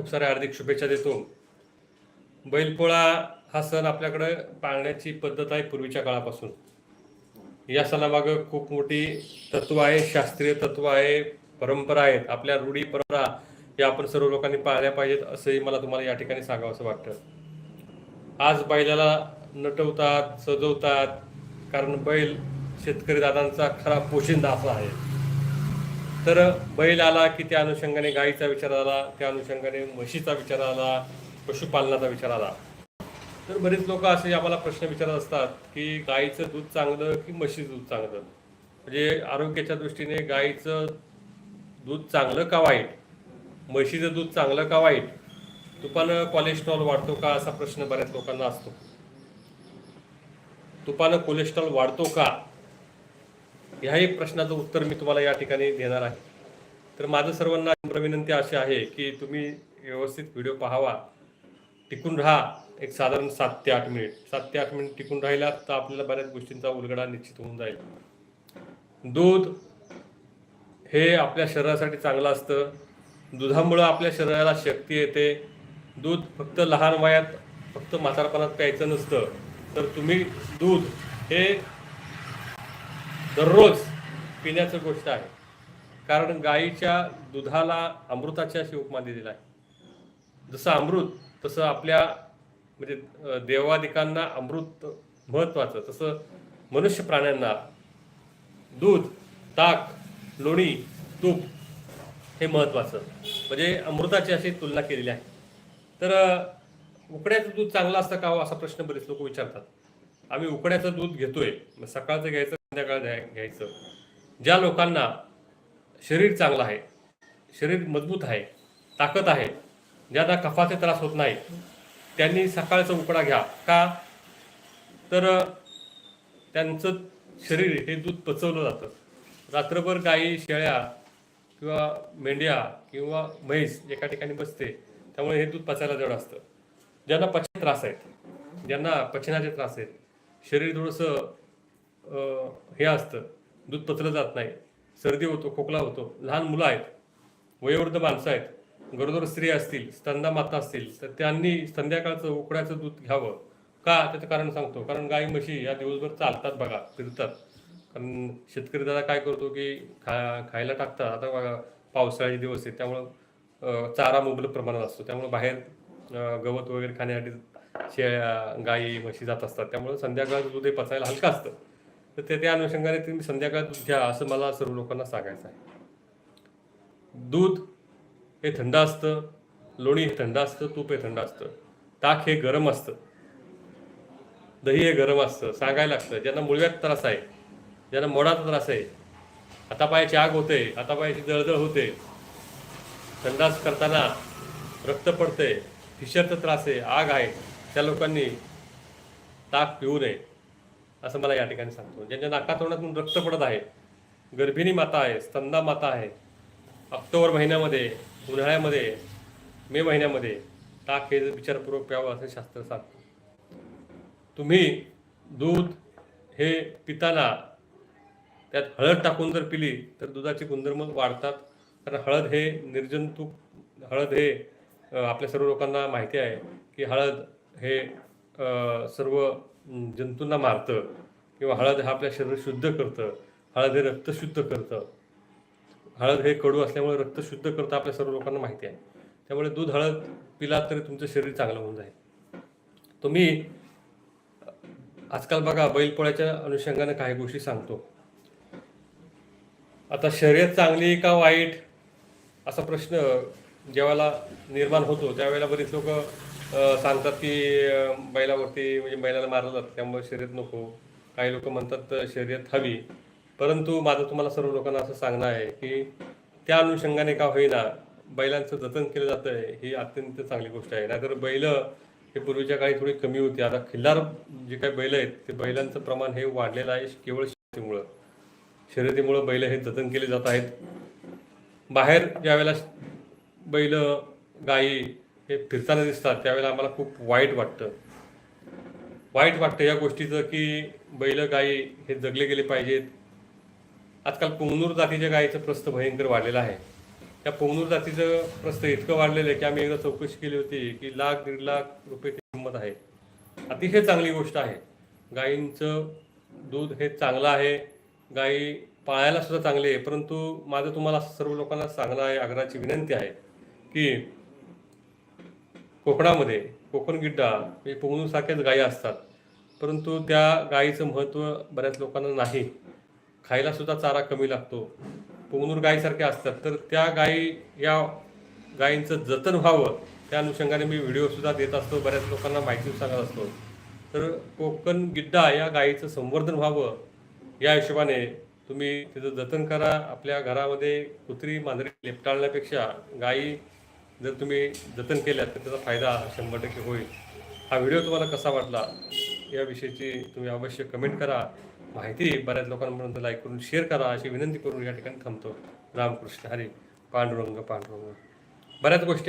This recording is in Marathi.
खूप साऱ्या हार्दिक शुभेच्छा देतो. बैलपोळा हा सण आपल्याकडे पाळण्याची पद्धत आहे पूर्वीच्या काळापासून. या सणामागं खूप मोठी तत्व आहे शास्त्रीय तत्व आहे परंपरा आहेत. आपल्या रूढी परंपरा या आपण सर्व लोकांनी पाळल्या पाहिजेत असंही मला तुम्हाला या ठिकाणी सांगावं असं वाटतं. आज बैलाला नटवतात सजवतात कारण बैल शेतकरी दादांचा खरा पोशिंदा असा आहे. तर बैल आला की त्या अनुषंगाने गाईचा विचार आला त्या अनुषंगाने म्हशीचा विचार आला पशुपालनाचा विचार आला. तर बरेच लोक असे आम्हाला प्रश्न विचारत असतात की गाईचं दूध चांगलं की म्हशीचं दूध चांगलं? म्हणजे आरोग्याच्या दृष्टीने गाईचं दूध चांगलं का वाईट? म्हशीचं दूध चांगलं का वाईट? तुपानं कोलेस्ट्रॉल वाढतो का असा प्रश्न बऱ्याच लोकांना असतो. तुपानं कोलेस्ट्रॉल वाढतो का? ह्याही प्रश्नाचं उत्तर मी तुम्हाला या ठिकाणी देणार आहे. तर माझं सर्वांना विनंती अशी आहे की तुम्ही व्यवस्थित व्हिडिओ पाहावा. टिकून राहा. एक साधारण सात ते आठ मिनिट. सात ते आठ मिनिट टिकून राहिला तर आपल्याला बऱ्याच गोष्टींचा उलगडा निश्चित होऊन जाईल. दूध हे आपल्या शरीरासाठी चांगलं असतं. दुधामुळं आपल्या शरीराला शक्ती येते. दूध फक्त लहान वयात फक्त म्हातारपणात प्यायचं नसतं. तर तुम्ही दूध हे दररोज पिण्याचं गोष्ट आहे. कारण गाईच्या दुधाला अमृताची अशी उपमा दिलेली आहे. जसं अमृत तसं आपल्या म्हणजे देवादिकांना अमृत महत्वाचं तसं मनुष्य प्राण्यांना दूध ताक लोणी तूप हे महत्वाचं म्हणजे अमृताची अशी तुलना केलेली आहे. तर उकड्याचं दूध चांगलं असतं का हो? असा प्रश्न बरेच लोक विचारतात. आम्ही उकड्याचं दूध घेतोय. मग सकाळचं घ्यायचं संध्याकाळ घ्यायचं. ज्या लोकांना शरीर चांगलं आहे शरीर मजबूत आहे ताकद आहे ज्यांना कफाचे त्रास होत नाही त्यांनी सकाळचा उकडा घ्या. का? तर त्यांचं शरीर हे दूध पचवलं जातं. रात्रभर गाई शेळ्या किंवा मेंढ्या किंवा म्हैस एका ठिकाणी बसते त्यामुळे हे दूध पचायला जड असतं. ज्यांना पचन त्रास आहेत ज्यांना पचनाचे त्रास आहेत शरीर थोडंसं हे असतं. दूध पचलं जात नाही. सर्दी होतो खोकला होतो. लहान मुलं आहेत. वयोवृद्ध माणसं आहेत. गरोदर स्त्री असतील स्तंदा माता असतील तर त्यांनी संध्याकाळचं उकड्याचं दूध घ्यावं. का? त्याचं कारण सांगतो. कारण गाई म्हशी या दिवसभर चालतात बघा फिरतात. कारण शेतकरी दादा काय करतो की खा खायला टाकतात. आता बघा पावसाळ्याचे दिवस आहेत. त्यामुळं चारा मुबलक प्रमाणात असतो. त्यामुळं बाहेर गवत वगैरे खाण्यासाठी शेळ्या गाई म्हशी जात असतात. त्यामुळं संध्याकाळचं दूध हे पचायला हलकं असतं. तर ते त्या अनुषंगाने तुम्ही संध्याकाळ दूध घ्या असं मला सर्व लोकांना सांगायचं आहे. दूध हे थंड असतं लोणी हे थंड असतं तूप हे थंड असतं ताक हे गरम असतं दही हे गरम असतं सांगायला लागतं. ज्यांना मुळव्यात त्रास आहे ज्यांना मोडाचा त्रास आहे आता पायाची आग होते आता पायाची जळजळ होते संडास करताना रक्त पडते फिशरचा त्रास आहे आग आहे त्या लोकांनी ताक पिऊ नये. असं मला या ठिकाणी सांगतो. ज्यांच्या नाकातोंडातून रक्त पडत आहे गर्भिणी माता आहे स्तंदा माता आहे ऑक्टोबर महिन्यामध्ये उन्हाळ्यामध्ये मे महिन्यामध्ये ताक हे विचारपूर्वक प्यावं असं शास्त्र सांगतो. तुम्ही दूध हे पिताना त्यात हळद टाकून जर पिली तर दुधाचे गुणधर्म वाढतात. कारण हळद हे निर्जंतुक हळद हे आपल्या सर्व लोकांना माहिती आहे की हळद हे सर्व जंतूंना मारतं किंवा हळद हा आपल्या शरीर शुद्ध करतं. हळद हे रक्त शुद्ध करतं. हळद हे कडू असल्यामुळे रक्त शुद्ध करतं आपल्या सर्व लोकांना माहिती आहे. त्यामुळे दूध हळद पिला तरी तुमचं शरीर चांगलं होऊन जाईल. तुम्ही आजकाल बघा बैलपोळ्याच्या अनुषंगाने काही गोष्टी सांगतो. आता शर्यत चांगली का वाईट? असा प्रश्न ज्यावेळेला निर्माण होतो. त्यावेळेला बरीच लोक सांगतात की बैलावरती म्हणजे बैलाला मारलं जातं त्यामुळे शर्यत नको. काही लोक म्हणतात शर्यत हवी. परंतु माझं तुम्हाला सर्व लोकांना असं सांगणं आहे की त्या अनुषंगाने का होईना बैलांचं जतन केलं जातं आहे ही अत्यंत चांगली गोष्ट आहे. नाहीतर बैल हे पूर्वीच्या काळी थोडी कमी होती. आता खिल्लार जे काही बैल आहेत ते बैलांचं प्रमाण हे वाढलेलं आहे केवळ शेतीमुळं शर्यतीमुळं बैल हे जतन केले जात आहेत. बाहेर ज्यावेळेला बैल गायी हे फिरताना दिसतात. त्यावेळेला आम्हाला खूप वाईट वाटतं. वाईट वाटतं या गोष्टीचं की बैल गाई हे जगले गेले पाहिजेत. आजकाल पोंगनूर जातीच्या गायीचं प्रस्त भयंकर वाढलेलं आहे. त्या पोंगनूर जातीचं प्रस्त इतकं वाढलेलं आहे की आम्ही एकदा चौकशी केली होती की लाख दीड लाख रुपये किंमत आहे. अतिशय चांगली गोष्ट आहे. गायींचं दूध हे चांगलं आहे. गायी पाळायला सुद्धा चांगले आहे. परंतु माझं तुम्हाला सर्व लोकांना सांगणं आहे आग्रहाची विनंती आहे की कोकणामध्ये कोकण गिड्डा म्हणजे पोंगणूरसारख्याच गायी असतात. परंतु त्या गायीचं महत्त्व बऱ्याच लोकांना नाही. खायला सुद्धा चारा कमी लागतो. पुंगणूर गायीसारख्या असतात. तर त्या गायी या गायींचं जतन व्हावं त्या अनुषंगाने मी व्हिडिओसुद्धा देत असतो बऱ्याच लोकांना माहिती सांगत असतो. तर कोकण गिड्डा या गायीचं संवर्धन व्हावं या हिशोबाने तुम्ही त्याचं जतन करा. आपल्या घरामध्ये कुत्री मांजरी लेपटाळण्यापेक्षा गायी जर तुम्ही जतन केल्यात तर त्याचा फायदा शंभर टक्के होईल. हा व्हिडिओ तुम्हाला कसा वाटला याविषयीची तुम्ही अवश्य कमेंट करा. माहिती बऱ्याच लोकांपर्यंत लाईक करून शेअर करा. अशी विनंती करून या ठिकाणी थांबतो. रामकृष्ण हरी. पांडुरंग पांडुरंग. बऱ्याच गोष्टी